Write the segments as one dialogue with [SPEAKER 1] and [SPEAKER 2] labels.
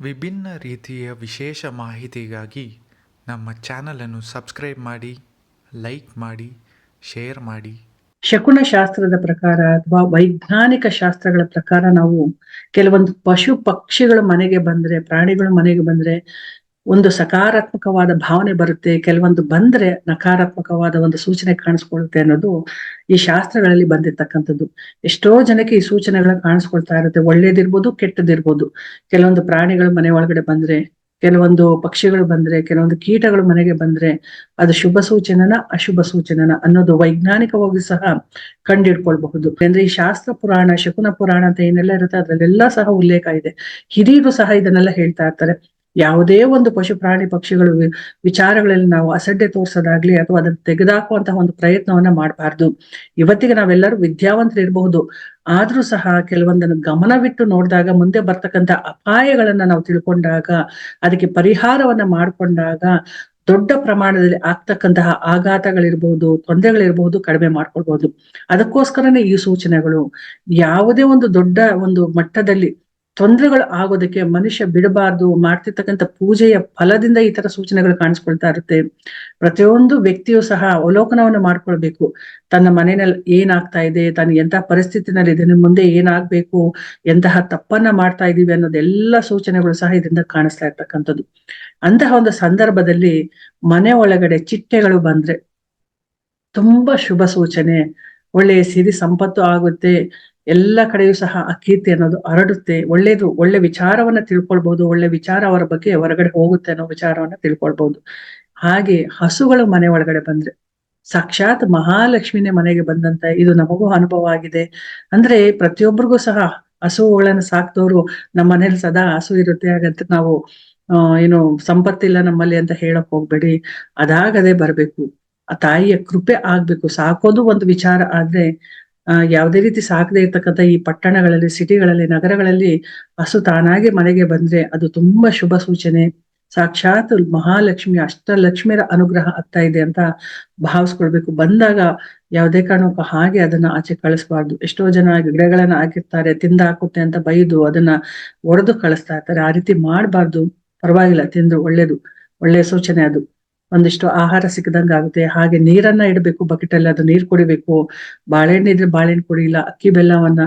[SPEAKER 1] ವಿಭಿನ್ನ ರೀತಿಯ ವಿಶೇಷ ಮಾಹಿತಿಗಾಗಿ ನಮ್ಮ ಚಾನಲನ್ನು ಸಬ್ಸ್ಕ್ರೈಬ್ ಮಾಡಿ, ಲೈಕ್ ಮಾಡಿ, ಶೇರ್ ಮಾಡಿ.
[SPEAKER 2] ಶಕುನ ಶಾಸ್ತ್ರದ ಪ್ರಕಾರ ಅಥವಾ ವೈಜ್ಞಾನಿಕ ಶಾಸ್ತ್ರಗಳ ಪ್ರಕಾರ ನಾವು ಕೆಲವೊಂದು ಪಶು ಪಕ್ಷಿಗಳು ಮನೆಗೆ ಬಂದ್ರೆ, ಪ್ರಾಣಿಗಳು ಮನೆಗೆ ಬಂದ್ರೆ ಒಂದು ಸಕಾರಾತ್ಮಕವಾದ ಭಾವನೆ ಬರುತ್ತೆ, ಕೆಲವೊಂದು ಬಂದ್ರೆ ನಕಾರಾತ್ಮಕವಾದ ಒಂದು ಸೂಚನೆ ಕಾಣಿಸ್ಕೊಳ್ಳುತ್ತೆ ಅನ್ನೋದು ಈ ಶಾಸ್ತ್ರಗಳಲ್ಲಿ ಬಂದಿರ್ತಕ್ಕಂಥದ್ದು. ಎಷ್ಟೋ ಜನಕ್ಕೆ ಈ ಸೂಚನೆಗಳು ಕಾಣಿಸ್ಕೊಳ್ತಾ ಇರುತ್ತೆ. ಒಳ್ಳೇದಿರ್ಬೋದು, ಕೆಟ್ಟದಿರ್ಬೋದು. ಕೆಲವೊಂದು ಪ್ರಾಣಿಗಳು ಮನೆ ಒಳಗಡೆ ಬಂದ್ರೆ, ಕೆಲವೊಂದು ಪಕ್ಷಿಗಳು ಬಂದ್ರೆ, ಕೆಲವೊಂದು ಕೀಟಗಳು ಮನೆಗೆ ಬಂದ್ರೆ, ಅದು ಶುಭ ಸೂಚನನ ಅಶುಭ ಸೂಚನನ ಅನ್ನೋದು ವೈಜ್ಞಾನಿಕವಾಗಿ ಸಹ ಕಂಡಿಡ್ಕೊಳ್ಬಹುದು. ಅಂದ್ರೆ ಈ ಶಾಸ್ತ್ರ ಪುರಾಣ, ಶಕುನ ಪುರಾಣ ಅಂತ ಏನೆಲ್ಲ ಇರುತ್ತೆ ಅದ್ರಲ್ಲೆಲ್ಲ ಸಹ ಉಲ್ಲೇಖ ಇದೆ. ಹಿರಿಯರು ಸಹ ಇದನ್ನೆಲ್ಲ ಹೇಳ್ತಾ ಇರ್ತಾರೆ. ಯಾವುದೇ ಒಂದು ಪಶು ಪ್ರಾಣಿ ಪಕ್ಷಿಗಳು ವಿಚಾರಗಳಲ್ಲಿ ನಾವು ಅಸಡ್ಡೆ ತೋರ್ಸೋದಾಗ್ಲಿ ಅಥವಾ ಅದನ್ನ ತೆಗೆದಾಕುವಂತಹ ಒಂದು ಪ್ರಯತ್ನವನ್ನ ಮಾಡಬಾರ್ದು. ಇವತ್ತಿಗೆ ನಾವೆಲ್ಲರೂ ವಿದ್ಯಾವಂತರು ಇರಬಹುದು ಆದ್ರೂ ಸಹ ಕೆಲವೊಂದನ್ನು ಗಮನವಿಟ್ಟು ನೋಡಿದಾಗ, ಮುಂದೆ ಬರ್ತಕ್ಕಂಥ ಅಪಾಯಗಳನ್ನ ನಾವು ತಿಳ್ಕೊಂಡಾಗ, ಅದಕ್ಕೆ ಪರಿಹಾರವನ್ನ ಮಾಡ್ಕೊಂಡಾಗ ದೊಡ್ಡ ಪ್ರಮಾಣದಲ್ಲಿ ಆಗ್ತಕ್ಕಂತಹ ಆಘಾತಗಳಿರ್ಬಹುದು ತೊಂದರೆಗಳಿರ್ಬಹುದು ಕಡಿಮೆ ಮಾಡ್ಕೊಳ್ಬಹುದು ಅದಕ್ಕೋಸ್ಕರನೇ ಈ ಸೂಚನೆಗಳು. ಯಾವುದೇ ಒಂದು ದೊಡ್ಡ ಒಂದು ಮಟ್ಟದಲ್ಲಿ ತೊಂದರೆಗಳು ಆಗೋದಕ್ಕೆ ಮನುಷ್ಯ ಬಿಡಬಾರ್ದು, ಮಾಡ್ತಿರ್ತಕ್ಕಂಥ ಪೂಜೆಯ ಫಲದಿಂದ ಈ ತರ ಸೂಚನೆಗಳು ಕಾಣಿಸ್ಕೊಳ್ತಾ ಇರುತ್ತೆ. ಪ್ರತಿಯೊಂದು ವ್ಯಕ್ತಿಯು ಸಹ ಅವಲೋಕನವನ್ನು ಮಾಡ್ಕೊಳ್ಬೇಕು. ತನ್ನ ಮನೆಯಲ್ಲಿ ಏನಾಗ್ತಾ ಇದೆ, ತಾನು ಎಂತಹ ಪರಿಸ್ಥಿತಿನಲ್ಲಿ ಇದನ್ನ ಮುಂದೆ ಏನಾಗ್ಬೇಕು, ಎಂತಹ ತಪ್ಪನ್ನ ಮಾಡ್ತಾ ಇದೀವಿ ಅನ್ನೋದೆಲ್ಲ ಸೂಚನೆಗಳು ಸಹ ಇದರಿಂದ ಕಾಣಿಸ್ತಾ ಇರ್ತಕ್ಕಂಥದ್ದು. ಅಂತಹ ಒಂದು ಸಂದರ್ಭದಲ್ಲಿ ಮನೆ ಒಳಗಡೆ ಚಿಟ್ಟೆಗಳು ಬಂದ್ರೆ ತುಂಬಾ ಶುಭ ಸೂಚನೆ. ಒಳ್ಳೆಯ ಸಿರಿ ಸಂಪತ್ತು ಆಗುತ್ತೆ. ಎಲ್ಲ ಕಡೆಯೂ ಸಹ ಆ ಕೀರ್ತಿ ಅನ್ನೋದು ಹರಡುತ್ತೆ. ಒಳ್ಳೇದು, ಒಳ್ಳೆ ವಿಚಾರವನ್ನ ತಿಳ್ಕೊಳ್ಬಹುದು ಒಳ್ಳೆ ವಿಚಾರ ಅವರ ಬಗ್ಗೆ ಹೊರಗಡೆ ಹೋಗುತ್ತೆ ಅನ್ನೋ ವಿಚಾರವನ್ನ ತಿಳ್ಕೊಳ್ಬಹುದು ಹಾಗೆ ಹಸುಗಳು ಮನೆ ಒಳಗಡೆ ಬಂದ್ರೆ, ಸಾಕ್ಷಾತ್ ಮಹಾಲಕ್ಷ್ಮಿನೇ ಮನೆಗೆ ಬಂದಂತ ಇದು ನಮಗೂ ಅನುಭವ ಆಗಿದೆ. ಅಂದ್ರೆ ಪ್ರತಿಯೊಬ್ಬರಿಗೂ ಸಹ ಹಸುಗಳನ್ನ ಸಾಕ್ದವ್ರು ನಮ್ಮ ಮನೇಲಿ ಸದಾ ಹಸು ಇರುತ್ತೆ, ಹಾಗಂತ ನಾವು ಏನು ಸಂಪತ್ತಿಲ್ಲ ನಮ್ಮಲ್ಲಿ ಅಂತ ಹೇಳಕ್ ಹೋಗ್ಬೇಡಿ. ಅದಾಗದೆ ಬರ್ಬೇಕು. ಆ ತಾಯಿಯ ಕೃಪೆ ಆಗ್ಬೇಕು. ಸಾಕೋದು ಒಂದು ವಿಚಾರ ಆದ್ರೆ ಯಾವುದೇ ರೀತಿ ಸಾಕದೇ ಇರ್ತಕ್ಕಂಥ ಈ ಪಟ್ಟಣಗಳಲ್ಲಿ, ಸಿಟಿಗಳಲ್ಲಿ, ನಗರಗಳಲ್ಲಿ ಹಸು ತಾನಾಗಿ ಮನೆಗೆ ಬಂದ್ರೆ ಅದು ತುಂಬಾ ಶುಭ ಸೂಚನೆ. ಸಾಕ್ಷಾತ್ ಮಹಾಲಕ್ಷ್ಮಿ ಅಷ್ಟಲಕ್ಷ್ಮಿಯರ ಅನುಗ್ರಹ ಆಗ್ತಾ ಇದೆ ಅಂತ ಭಾವಿಸ್ಕೊಳ್ಬೇಕು. ಬಂದಾಗ ಯಾವುದೇ ಕಾರಣಕ್ಕೂ ಹಾಗೆ ಅದನ್ನ ಆಚೆ ಕಳಿಸ್ಬಾರ್ದು. ಎಷ್ಟೋ ಜನ ಗಿಡಗಳನ್ನ ಹಾಕಿರ್ತಾರೆ, ತಿಂದ ಹಾಕುತ್ತೆ ಅಂತ ಬೈದು ಅದನ್ನ ಒಡೆದು ಕಳಿಸ್ತಾ ಇರ್ತಾರೆ. ಆ ರೀತಿ ಮಾಡಬಾರ್ದು. ಪರವಾಗಿಲ್ಲ ತಿಂದು ಒಳ್ಳೇದು. ಒಳ್ಳೆಯ ಸೂಚನೆ ಅದು. ಒಂದಿಷ್ಟು ಆಹಾರ ಸಿಕ್ಕದಂಗ ಆಗುತ್ತೆ. ಹಾಗೆ ನೀರನ್ನ ಇಡಬೇಕು ಬಕೆಟ್ ಅಲ್ಲಿ ಅದು ನೀರ್ ಕುಡಿಬೇಕು. ಬಾಳೆಹಣ್ಣು ಇದ್ರೆ ಬಾಳೆಹಣ್ಣು ಕುಡಿಯಿಲ್ಲ, ಅಕ್ಕಿ ಬೆಲ್ಲವನ್ನ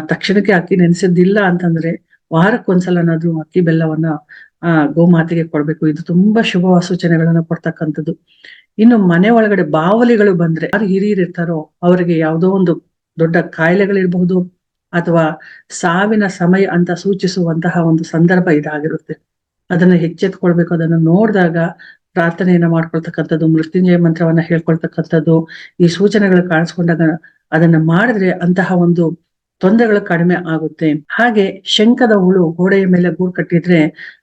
[SPEAKER 2] ತಕ್ಷಣಕ್ಕೆ ಅಕ್ಕಿ ನೆನೆಸಿದ್ದಿಲ್ಲ ಅಂತಂದ್ರೆ ವಾರಕ್ಕೊಂದ್ಸಲನಾದ್ರೂ ಅಕ್ಕಿ ಬೆಲ್ಲವನ್ನ, ಆ, ಗೋಮಾತೆಗೆ ಕೊಡ್ಬೇಕು. ಇದು ತುಂಬಾ ಶುಭ ಸೂಚನೆಗಳನ್ನ ಕೊಡ್ತಕ್ಕಂಥದ್ದು. ಇನ್ನು ಮನೆ ಒಳಗಡೆ ಬಾವಲಿಗಳು ಬಂದ್ರೆ ಯಾರು ಹಿರಿಯರು ಇರ್ತಾರೋ ಅವರಿಗೆ ಯಾವುದೋ ಒಂದು ದೊಡ್ಡ ಕಾಯಿಲೆಗಳಿರ್ಬಹುದು ಅಥವಾ ಸಾವಿನ ಸಮಯ ಅಂತ ಸೂಚಿಸುವಂತಹ ಒಂದು ಸಂದರ್ಭ ಇದಾಗಿರುತ್ತೆ. ಅದನ್ನ ಎಚ್ಚೆತ್ಕೊಳ್ಬೇಕು. ಅದನ್ನ ನೋಡಿದಾಗ ಪ್ರಾರ್ಥನೆಯನ್ನ ಮಾಡ್ಕೊಳ್ತಕ್ಕಂಥದ್ದು, ಮೃತ್ಯುಂಜಯ ಮಂತ್ರವನ್ನ ಹೇಳ್ಕೊಳ್ತಕ್ಕಂಥದ್ದು, ಈ ಸೂಚನೆಗಳು ಕಾಣಿಸ್ಕೊಂಡಾಗ ಅದನ್ನ ಮಾಡಿದ್ರೆ ಅಂತಹ ಒಂದು ತೊಂದರೆಗಳು ಕಡಿಮೆ ಆಗುತ್ತೆ. ಹಾಗೆ ಶಂಕದ ಹುಳು ಗೋಡೆಯ ಮೇಲೆ ಗೂಡು ಕಟ್ಟಿದ್ರೆ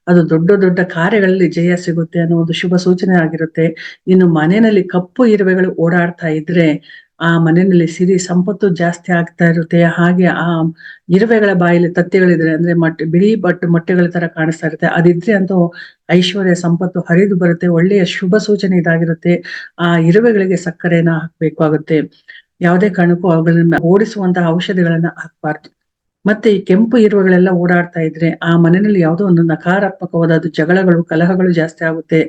[SPEAKER 2] ಅದು ದೊಡ್ಡ ದೊಡ್ಡ ಕಾರ್ಯಗಳಲ್ಲಿ ಜಯ ಸಿಗುತ್ತೆ ಅನ್ನೋ ಒಂದು ಶುಭ ಸೂಚನೆ ಆಗಿರುತ್ತೆ. ಇನ್ನು ಮನೆಯಲ್ಲಿ ಕಪ್ಪು ಇರುವೆಗಳು ಓಡಾಡ್ತಾ ಇದ್ರೆ ಆ ಮನೆಯಲ್ಲಿ ಸಿರಿ ಸಂಪತ್ತು ಜಾಸ್ತಿ ಆಗ್ತಾ ಇರುತ್ತೆ. ಹಾಗೆ ಆ ಇರುವೆಗಳ ಬಾಯಲ್ಲಿ ತತ್ತೆಗಳಿದ್ರೆ ಅಂದ್ರೆ ಮೊಟ್ಟೆ ಬಿಳಿ ಬಟ್ಟು ಮೊಟ್ಟೆಗಳ ತರ ಕಾಣಿಸ್ತಾ ಇರುತ್ತೆ. ಅದಿದ್ರೆ ಅಂತೂ ಐಶ್ವರ್ಯ ಸಂಪತ್ತು ಹರಿದು ಬರುತ್ತೆ. ಒಳ್ಳೆಯ ಶುಭ ಸೂಚನೆ ಇದಾಗಿರುತ್ತೆ. ಆ ಇರುವೆಗಳಿಗೆ ಸಕ್ಕರೆನ ಹಾಕ್ಬೇಕಾಗುತ್ತೆ. ಯಾವುದೇ ಕಾರಣಕ್ಕೂ ಅವುಗಳನ್ನ ಓಡಿಸುವಂತಹ ಔಷಧಿಗಳನ್ನ ಹಾಕ್ಬಾರ್ದು. ಮತ್ತೆ ಈ ಕೆಂಪು ಇರುವೆಗಳೆಲ್ಲ ಓಡಾಡ್ತಾ ಇದ್ರೆ ಆ ಮನೆಯಲ್ಲಿ ಯಾವುದೋ ಒಂದು ನಕಾರಾತ್ಮಕವಾದ ಜಗಳಗಳು, ಕಲಹಗಳು ಜಾಸ್ತಿ ಆಗುತ್ತೆ.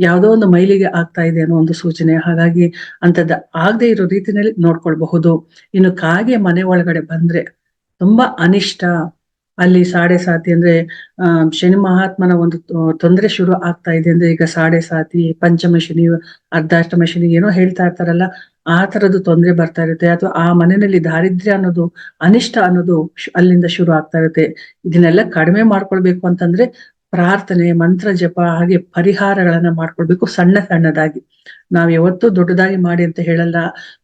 [SPEAKER 2] ಯಾವುದೋ ಒಂದು ಮೈಲಿಗೆ ಆಗ್ತಾ ಇದೆ ಅನ್ನೋ ಒಂದು ಸೂಚನೆ. ಹಾಗಾಗಿ ಅಂತದ್ದು ಆಗದೆ ಇರೋ ರೀತಿನಲ್ಲಿ ನೋಡ್ಕೊಳ್ಬಹುದು. ಇನ್ನು ಕಾಗೆ ಮನೆ ಒಳಗಡೆ ಬಂದ್ರೆ ತುಂಬಾ ಅನಿಷ್ಟ. ಅಲ್ಲಿ ಸಾಡೆ ಸಾತಿ ಅಂದ್ರೆ ಶನಿ ಮಹಾತ್ಮನ ಒಂದು ತೊಂದರೆ ಶುರು ಆಗ್ತಾ ಇದೆ ಅಂದ್ರೆ ಈಗ ಸಾಡೆ ಸಾತಿ, ಪಂಚಮ ಶನಿ, ಅರ್ಧಾಷ್ಟಮ ಶನಿ ಏನೋ ಹೇಳ್ತಾ ಇರ್ತಾರಲ್ಲ, ಆ ತರದ್ದು ತೊಂದರೆ ಬರ್ತಾ ಇರುತ್ತೆ. ಅಥವಾ ಆ ಮನೆಯಲ್ಲಿ ದಾರಿದ್ರ್ಯ ಅನ್ನೋದು, ಅನಿಷ್ಟ ಅನ್ನೋದು ಅಲ್ಲಿಂದ ಶುರು ಆಗ್ತಾ ಇರುತ್ತೆ. ಇದನ್ನೆಲ್ಲ ಕಡಿಮೆ ಮಾಡ್ಕೊಳ್ಬೇಕು ಅಂತಂದ್ರೆ ಪ್ರಾರ್ಥನೆ, ಮಂತ್ರ ಜಪ, ಹಾಗೆ ಪರಿಹಾರಗಳನ್ನ ಮಾಡ್ಕೊಳ್ಬೇಕು ಸಣ್ಣ ಸಣ್ಣದಾಗಿ. ನಾವ್ ಯಾವತ್ತೂ ದೊಡ್ಡದಾಗಿ ಮಾಡಿ ಅಂತ ಹೇಳಲ್ಲ.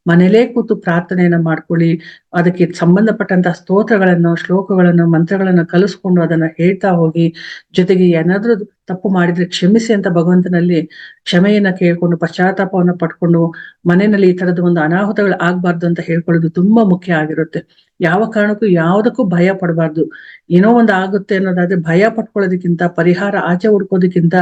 [SPEAKER 2] ಮನೇಲೇ ಕೂತು ಪ್ರಾರ್ಥನೆಯನ್ನ ಮಾಡ್ಕೊಳ್ಳಿ. ಅದಕ್ಕೆ ಸಂಬಂಧಪಟ್ಟಂತಹ ಸ್ತೋತ್ರಗಳನ್ನು, ಶ್ಲೋಕಗಳನ್ನು, ಮಂತ್ರಗಳನ್ನು ಕಲಿಸ್ಕೊಂಡು ಅದನ್ನ ಹೇಳ್ತಾ ಹೋಗಿ, ಜೊತೆಗೆ ಏನಾದ್ರೂ ತಪ್ಪು ಮಾಡಿದ್ರೆ ಕ್ಷಮಿಸಿ ಅಂತ ಭಗವಂತನಲ್ಲಿ ಕ್ಷಮೆಯನ್ನ ಕೇಳ್ಕೊಂಡು, ಪಶ್ಚಾತ್ತಾಪವನ್ನು ಪಡ್ಕೊಂಡು ಮನೆಯಲ್ಲಿ ಈ ತರದ ಒಂದು ಅನಾಹುತಗಳು ಆಗ್ಬಾರ್ದು ಅಂತ ಹೇಳ್ಕೊಳ್ಳೋದು ತುಂಬಾ ಮುಖ್ಯ ಆಗಿರುತ್ತೆ. ಯಾವ ಕಾರಣಕ್ಕೂ ಯಾವುದಕ್ಕೂ ಭಯ ಪಡಬಾರ್ದು. ಏನೋ ಒಂದು ಆಗುತ್ತೆ ಅನ್ನೋದಾದ್ರೆ ಭಯ ಪಟ್ಕೊಳ್ಳೋದಕ್ಕಿಂತ, ಪರಿಹಾರ ಆಚೆ ಹುಡ್ಕೋದಕ್ಕಿಂತ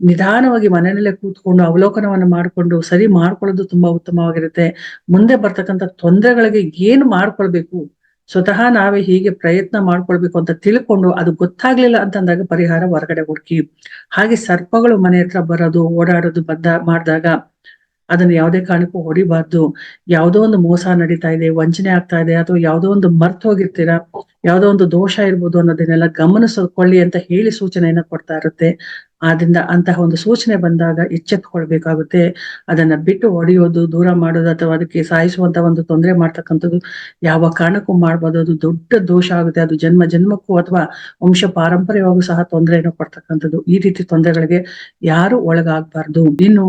[SPEAKER 2] ನಿಧಾನವಾಗಿ ಮನೆಯಲ್ಲೇ ಕೂತ್ಕೊಂಡು, ಅವಲೋಕನವನ್ನ ಮಾಡ್ಕೊಂಡು, ಸರಿ ಮಾಡ್ಕೊಳ್ಳೋದು ತುಂಬಾ ಉತ್ತಮವಾಗಿರುತ್ತೆ. ಮುಂದೆ ಬರ್ತಕ್ಕಂಥ ತೊಂದರೆಗಳಿಗೆ ಏನ್ ಮಾಡ್ಕೊಳ್ಬೇಕು. ಸ್ವತಃ ನಾವೇ ಹೀಗೆ ಪ್ರಯತ್ನ ಮಾಡ್ಕೊಳ್ಬೇಕು ಅಂತ ತಿಳ್ಕೊಂಡು ಅದು ಗೊತ್ತಾಗ್ಲಿಲ್ಲ ಅಂತಂದಾಗ ಪರಿಹಾರ ಹೊರಗಡೆ ಹುಡುಕಿ. ಹಾಗೆ ಸರ್ಪಗಳು ಮನೆ ಹತ್ರ ಬರೋದು, ಓಡಾಡೋದು ಬಂದ ಮಾಡಿದಾಗ ಅದನ್ನ ಯಾವುದೇ ಕಾರಣಕ್ಕೂ ಹೊಡಿಬಾರ್ದು. ಯಾವುದೋ ಒಂದು ಮೋಸ ನಡೀತಾ ಇದೆ, ವಂಚನೆ ಆಗ್ತಾ ಇದೆ, ಅಥವಾ ಯಾವುದೋ ಒಂದು ಮರ್ತು ಹೋಗಿರ್ತೀರಾ, ಯಾವುದೋ ಒಂದು ದೋಷ ಇರ್ಬೋದು ಅನ್ನೋದನ್ನೆಲ್ಲ ಗಮನಿಸಿಕೊಳ್ಳಿ ಅಂತ ಹೇಳಿ ಸೂಚನೆಯನ್ನ ಕೊಡ್ತಾ ಇರುತ್ತೆ. ಆದ್ರಿಂದ ಅಂತಹ ಒಂದು ಸೂಚನೆ ಬಂದಾಗ ಎಚ್ಚೆತ್ಕೊಳ್ಬೇಕಾಗುತ್ತೆ. ಅದನ್ನ ಬಿಟ್ಟು ಹೊಡೆಯೋದು, ದೂರ ಮಾಡೋದು, ಅಥವಾ ಅದಕ್ಕೆ ಸಾಯಿಸುವಂತ ಒಂದು ತೊಂದರೆ ಮಾಡ್ತಕ್ಕಂಥದ್ದು ಯಾವ ಕಾರಣಕ್ಕೂ ಮಾಡ್ಬೋದು ಅದು ದೊಡ್ಡ ದೋಷ ಆಗುತ್ತೆ. ಅದು ಜನ್ಮ, ಜನ್ಮಕ್ಕೂ ಅಥವಾ ವಂಶ ಪಾರಂಪರ್ಯವಾಗೂ ಸಹ ತೊಂದರೆಯನ್ನು ಕೊಡ್ತಕ್ಕಂಥದ್ದು. ಈ ರೀತಿ ತೊಂದರೆಗಳಿಗೆ ಯಾರು ಒಳಗಾಗಬಾರ್ದು. ಇನ್ನು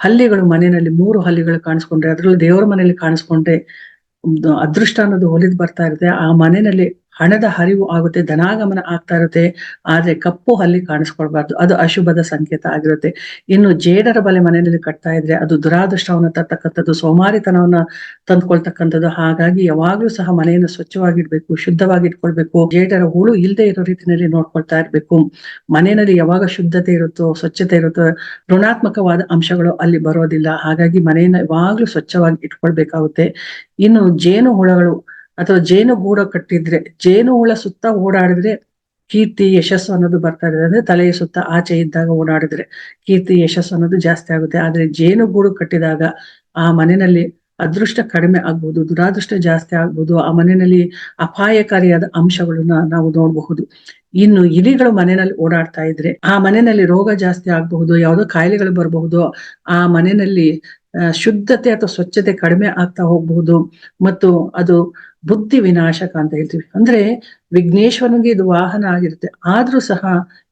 [SPEAKER 2] ಹಲ್ಲಿಗಳು ಮನೆಯಲ್ಲಿ ಮೂರು ಹಲ್ಲಿಗಳು ಕಾಣಿಸ್ಕೊಂಡ್ರೆ, ಅದ್ರಲ್ಲಿ ದೇವರ ಮನೆಯಲ್ಲಿ ಕಾಣಿಸ್ಕೊಂಡ್ರೆ ಅದೃಷ್ಟ ಅನ್ನೋದು ಒಲಿದು ಬರ್ತಾ ಇರುತ್ತೆ. ಆ ಮನೆಯಲ್ಲಿ ಹಣದ ಹರಿವು ಆಗುತ್ತೆ, ಧನಾಗಮನ ಆಗ್ತಾ ಇರುತ್ತೆ, ಆದ್ರೆ ಕಪ್ಪು ಹಲ್ಲಿ ಕಾಣಿಸ್ಕೊಳ್ಬಾರ್ದು. ಅದು ಅಶುಭದ ಸಂಕೇತ ಆಗಿರುತ್ತೆ. ಇನ್ನು ಜೇಡರ ಬಲೆ ಮನೆಯಲ್ಲಿ ಕಟ್ತಾ ಇದ್ರೆ ಅದು ದುರಾದೃಷ್ಟವನ್ನ ತರ್ತಕ್ಕಂಥದ್ದು, ಸೋಮಾರಿತನವನ್ನ ತಂದ್ಕೊಳ್ತಕ್ಕಂಥದ್ದು. ಹಾಗಾಗಿ ಯಾವಾಗ್ಲೂ ಸಹ ಮನೆಯನ್ನು ಸ್ವಚ್ಛವಾಗಿಡ್ಬೇಕು ಶುದ್ಧವಾಗಿ ಇಟ್ಕೊಳ್ಬೇಕು ಜೇಡರ ಹುಳು ಇಲ್ಲದೆ ಇರೋ ರೀತಿಯಲ್ಲಿ ನೋಡ್ಕೊಳ್ತಾ ಇರ್ಬೇಕು. ಮನೆಯಲ್ಲಿ ಯಾವಾಗ ಶುದ್ಧತೆ ಇರುತ್ತೋ, ಸ್ವಚ್ಛತೆ ಇರುತ್ತೋ, ಋಣಾತ್ಮಕವಾದ ಅಂಶಗಳು ಅಲ್ಲಿ ಬರೋದಿಲ್ಲ. ಹಾಗಾಗಿ ಮನೆಯನ್ನ ಯಾವಾಗ್ಲೂ ಸ್ವಚ್ಛವಾಗಿ ಇಟ್ಕೊಳ್ಬೇಕಾಗುತ್ತೆ. ಇನ್ನು ಜೇನು ಹುಳಗಳು ಅಥವಾ ಜೇನು ಗೂಡು ಕಟ್ಟಿದ್ರೆ, ಜೇನು ಹುಳ ಸುತ್ತ ಓಡಾಡಿದ್ರೆ ಕೀರ್ತಿ, ಯಶಸ್ಸು ಅನ್ನೋದು ಬರ್ತಾ ಇದೆ ಅಂದ್ರೆ ತಲೆಯ ಸುತ್ತ ಆಚೆ ಇದ್ದಾಗ ಓಡಾಡಿದ್ರೆ ಕೀರ್ತಿ, ಯಶಸ್ಸು ಅನ್ನೋದು ಜಾಸ್ತಿ ಆಗುತ್ತೆ. ಆದ್ರೆ ಜೇನು ಗೂಡು ಕಟ್ಟಿದಾಗ ಆ ಮನೆಯಲ್ಲಿ ಅದೃಷ್ಟ ಕಡಿಮೆ ಆಗ್ಬೋದು, ದುರಾದೃಷ್ಟ ಜಾಸ್ತಿ ಆಗ್ಬೋದು. ಆ ಮನೆಯಲ್ಲಿ ಅಪಾಯಕಾರಿಯಾದ ಅಂಶಗಳನ್ನ ನಾವು ನೋಡಬಹುದು. ಇನ್ನು ಇಲಿಗಳು ಮನೆಯಲ್ಲಿ ಓಡಾಡ್ತಾ ಇದ್ರೆ ಆ ಮನೆಯಲ್ಲಿ ರೋಗ ಜಾಸ್ತಿ ಆಗಬಹುದು, ಯಾವುದೋ ಕಾಯಿಲೆಗಳು ಬರಬಹುದು. ಆ ಮನೆಯಲ್ಲಿ ಶುದ್ಧತೆ ಅಥವಾ ಸ್ವಚ್ಛತೆ ಕಡಿಮೆ ಆಗ್ತಾ ಹೋಗ್ಬಹುದು. ಮತ್ತು ಅದು ಬುದ್ಧಿ ವಿನಾಶಕ ಅಂತ ಹೇಳ್ತೀವಿ. ಅಂದ್ರೆ ವಿಘ್ನೇಶ್ವರನಿಗೆ ಇದು ವಾಹನ ಆಗಿರುತ್ತೆ. ಆದ್ರೂ ಸಹ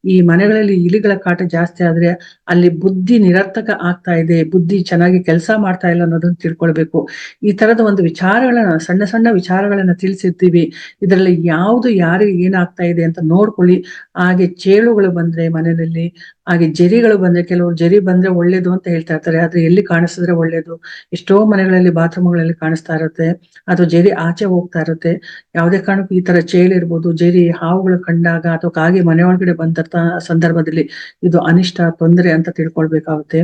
[SPEAKER 2] ಈ ಮನೆಗಳಲ್ಲಿ ಇಲಿಗಳ ಕಾಟ ಜಾಸ್ತಿ ಆದ್ರೆ ಅಲ್ಲಿ ಬುದ್ಧಿ ನಿರರ್ಥಕ ಆಗ್ತಾ ಇದೆ, ಬುದ್ಧಿ ಚೆನ್ನಾಗಿ ಕೆಲಸ ಮಾಡ್ತಾ ಇಲ್ಲ ಅನ್ನೋದನ್ನ ತಿಳ್ಕೊಳ್ಬೇಕು. ಈ ತರದ ಒಂದು ವಿಚಾರಗಳನ್ನ, ಸಣ್ಣ ಸಣ್ಣ ವಿಚಾರಗಳನ್ನ ತಿಳಿಸಿರ್ತೀವಿ. ಇದರಲ್ಲಿ ಯಾವುದು ಯಾರಿಗೆ ಏನಾಗ್ತಾ ಇದೆ ಅಂತ ನೋಡ್ಕೊಳ್ಳಿ. ಹಾಗೆ ಚೇಳುಗಳು ಬಂದ್ರೆ ಮನೆಯಲ್ಲಿ, ಹಾಗೆ ಜರಿಗಳು ಬಂದ್ರೆ, ಕೆಲವರು ಜರಿ ಬಂದ್ರೆ ಒಳ್ಳೇದು ಅಂತ ಹೇಳ್ತಾ ಇರ್ತಾರೆ. ಆದ್ರೆ ಎಲ್ಲಿ ಕಾಣಿಸಿದ್ರೆ ಒಳ್ಳೇದು? ಎಷ್ಟೋ ಮನೆಗಳಲ್ಲಿ, ಬಾತ್ರೂಮ್ಗಳಲ್ಲಿ ಕಾಣಿಸ್ತಾ ಇರುತ್ತೆ. ಅಥವಾ ಜರಿ ಆಚೆ ಹೋಗ್ತಾ ಇರುತ್ತೆ. ಯಾವುದೇ ಕಾರಣಕ್ಕೂ ಈ ತರ ಚೇಳಿರ್ಬೋದು ಜರಿ ಹಾವುಗಳು ಕಂಡಾಗ ಅಥವಾ ಕಾಗೆ ಮನೆ ಒಳಗಡೆ ಬಂದಂತ ಸಂದರ್ಭದಲ್ಲಿ ಇದು ಅನಿಷ್ಟ, ತೊಂದರೆ ಅಂತ ತಿಳ್ಕೊಳ್ಬೇಕಾಗುತ್ತೆ.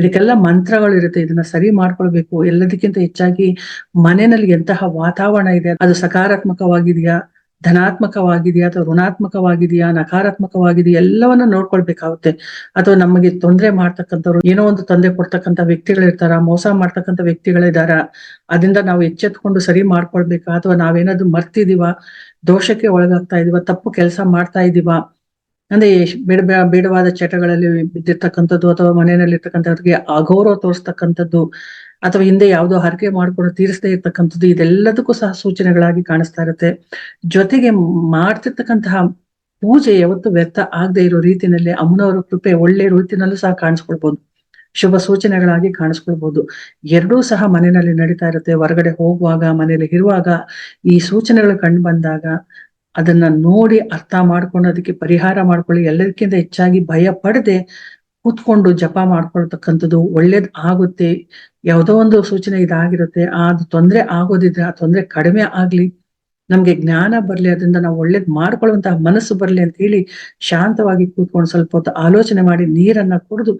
[SPEAKER 2] ಇದಕ್ಕೆಲ್ಲ ಮಂತ್ರಗಳು ಇರುತ್ತೆ. ಇದನ್ನ ಸರಿ ಮಾಡ್ಕೊಳ್ಬೇಕು. ಎಲ್ಲದಕ್ಕಿಂತ ಹೆಚ್ಚಾಗಿ ಮನೆಯಲ್ಲಿ ಎಂತಹ ವಾತಾವರಣ ಇದೆ, ಅದು ಸಕಾರಾತ್ಮಕವಾಗಿದೆಯಾ? ಧನಾತ್ಮಕವಾಗಿದೆಯಾ ಅಥವಾ ಋಣಾತ್ಮಕವಾಗಿದೆಯಾ, ನಕಾರಾತ್ಮಕವಾಗಿದೆಯಾ, ಎಲ್ಲವನ್ನ ನೋಡ್ಕೊಳ್ಬೇಕಾಗುತ್ತೆ. ಅಥವಾ ನಮಗೆ ತೊಂದರೆ ಮಾಡ್ತಕ್ಕಂಥವ್ರು, ಏನೋ ಒಂದು ತೊಂದರೆ ಕೊಡ್ತಕ್ಕಂಥ ವ್ಯಕ್ತಿಗಳಿರ್ತಾರ, ಮೋಸ ಮಾಡ್ತಕ್ಕಂಥ ವ್ಯಕ್ತಿಗಳಿದಾರ, ಅದರಿಂದ ನಾವು ಎಚ್ಚೆತ್ಕೊಂಡು ಸರಿ ಮಾಡ್ಕೊಳ್ಬೇಕಾ, ಅಥವಾ ನಾವೇನಾದ್ರು ಮರ್ತಿದೀವ, ದೋಷಕ್ಕೆ ಒಳಗಾಗ್ತಾ ಇದೀವ, ತಪ್ಪು ಕೆಲಸ ಮಾಡ್ತಾ ಇದೀವ ಅಂದ್ರೆ ಬೇಡ ಬೇಡವಾದ ಚಟಗಳಲ್ಲಿ ಬಿದ್ದಿರ್ತಕ್ಕಂಥದ್ದು ಅಥವಾ ಮನೆಯಲ್ಲಿ ಇರ್ತಕ್ಕಂಥವ್ರಿಗೆ ಅಗೌರವ ತೋರಿಸ್ತಕ್ಕಂಥದ್ದು ಅಥವಾ ಹಿಂದೆ ಯಾವುದೋ ಹರಕೆ ಮಾಡ್ಕೊಂಡು ತೀರಿಸದೇ ಇರ್ತಕ್ಕಂಥದ್ದು ಇದೆಲ್ಲದಕ್ಕೂ ಸಹ ಸೂಚನೆಗಳಾಗಿ ಕಾಣಿಸ್ತಾ ಇರುತ್ತೆ. ಜೊತೆಗೆ ಮಾಡ್ತಿರ್ತಕ್ಕಂತಹ ಪೂಜೆ ಯಾವತ್ತು ವ್ಯರ್ಥ ಆಗದೆ ಇರೋ ರೀತಿನಲ್ಲಿ ಅಮ್ಮನವರ ಕೃಪೆ ಒಳ್ಳೆ ರೀತಿನಲ್ಲೂ ಸಹ ಕಾಣಿಸ್ಕೊಳ್ಬಹುದು ಶುಭ ಸೂಚನೆಗಳಾಗಿ ಕಾಣಿಸ್ಕೊಳ್ಬಹುದು ಎರಡೂ ಸಹ ಮನೆಯಲ್ಲಿ ನಡೀತಾ ಇರುತ್ತೆ. ಹೊರಗಡೆ ಹೋಗುವಾಗ, ಮನೆಯಲ್ಲಿ ಇರುವಾಗ ಈ ಸೂಚನೆಗಳು ಕಂಡು ಬಂದಾಗ ಅದನ್ನ ನೋಡಿ ಅರ್ಥ ಮಾಡ್ಕೊಂಡು ಅದಕ್ಕೆ ಪರಿಹಾರ ಮಾಡ್ಕೊಳ್ಳಿ. ಎಲ್ಲದಕ್ಕಿಂತ ಹೆಚ್ಚಾಗಿ ಭಯ ಪಡದೆ ಕೂತ್ಕೊಂಡು ಜಪ ಮಾಡ್ಕೊಳ್ತಕ್ಕಂಥದ್ದು ಒಳ್ಳೇದ್ ಆಗುತ್ತೆ. ಯಾವುದೋ ಒಂದು ಸೂಚನೆ ಇದಾಗಿರುತ್ತೆ. ಆ ತೊಂದರೆ ಆಗೋದಿದ್ರೆ, ಆ ತೊಂದರೆ ಕಡಿಮೆ ಆಗ್ಲಿ. ನಮ್ಗೆ ಜ್ಞಾನ ಬರ್ಲಿ, ಅದರಿಂದ ನಾವು ಒಳ್ಳೇದ್ ಮಾಡ್ಕೊಳ್ಳುವಂತಹ ಮನಸ್ಸು ಬರ್ಲಿ ಅಂತ ಹೇಳಿ ಶಾಂತವಾಗಿ ಕೂತ್ಕೊಂಡು ಸ್ವಲ್ಪ ಹೊತ್ತು ಆಲೋಚನೆ ಮಾಡಿ ನೀರನ್ನ ಕುಡಿದು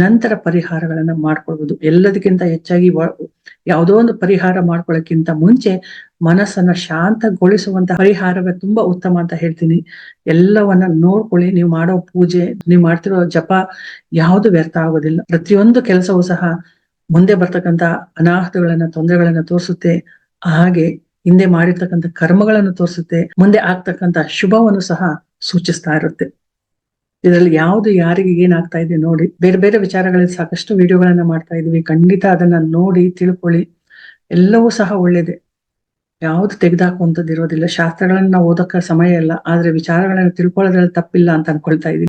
[SPEAKER 2] ನಂತರ ಪರಿಹಾರಗಳನ್ನ ಮಾಡ್ಕೊಳ್ಬಹುದು ಎಲ್ಲದಕ್ಕಿಂತ ಹೆಚ್ಚಾಗಿ ಯಾವುದೋ ಒಂದು ಪರಿಹಾರ ಮಾಡ್ಕೊಳ್ಳೋಕ್ಕಿಂತ ಮುಂಚೆ ಮನಸ್ಸನ್ನ ಶಾಂತಗೊಳಿಸುವಂತ ಪರಿಹಾರವೇ ತುಂಬಾ ಉತ್ತಮ ಅಂತ ಹೇಳ್ತೀನಿ. ಎಲ್ಲವನ್ನ ನೋಡ್ಕೊಳ್ಳಿ. ನೀವು ಮಾಡೋ ಪೂಜೆ, ನೀವು ಮಾಡ್ತಿರೋ ಜಪ ಯಾವುದು ವ್ಯರ್ಥ ಆಗೋದಿಲ್ಲ. ಪ್ರತಿಯೊಂದು ಕೆಲಸವೂ ಸಹ ಮುಂದೆ ಬರ್ತಕ್ಕಂತ ಅನಾಹುತಗಳನ್ನ, ತೊಂದರೆಗಳನ್ನ ತೋರಿಸುತ್ತೆ. ಹಾಗೆ ಹಿಂದೆ ಮಾಡಿರ್ತಕ್ಕಂಥ ಕರ್ಮಗಳನ್ನು ತೋರಿಸುತ್ತೆ, ಮುಂದೆ ಆಗ್ತಕ್ಕಂಥ ಶುಭವನ್ನು ಸಹ ಸೂಚಿಸ್ತಾ ಇರುತ್ತೆ. ಇದರಲ್ಲಿ ಯಾವುದು ಯಾರಿಗೆ ಏನಾಗ್ತಾ ಇದೆ ನೋಡಿ, ಬೇರೆ ಬೇರೆ ವಿಚಾರಗಳಲ್ಲಿ ಸಾಕಷ್ಟು ವಿಡಿಯೋಗಳನ್ನ ಮಾಡ್ತಾ ಇದೀವಿ ಖಂಡಿತ ಅದನ್ನ ನೋಡಿ, ತಿಳ್ಕೊಳ್ಳಿ. ಎಲ್ಲವೂ ಸಹ ಒಳ್ಳೇದೆ. ಯಾವ್ದು ತೆಗೆದಾಕುವಂಥದ್ದು ಇರೋದಿಲ್ಲ ಶಾಸ್ತ್ರಗಳನ್ನ ಓದಕ್ಕ ಸಮಯ ಇಲ್ಲ, ಆದ್ರೆ ವಿಚಾರಗಳನ್ನ ತಿಳ್ಕೊಳ್ಳೋದ್ರಲ್ಲಿ ತಪ್ಪಿಲ್ಲ ಅಂತ ಅನ್ಕೊಳ್ತಾ ಇದೀನಿ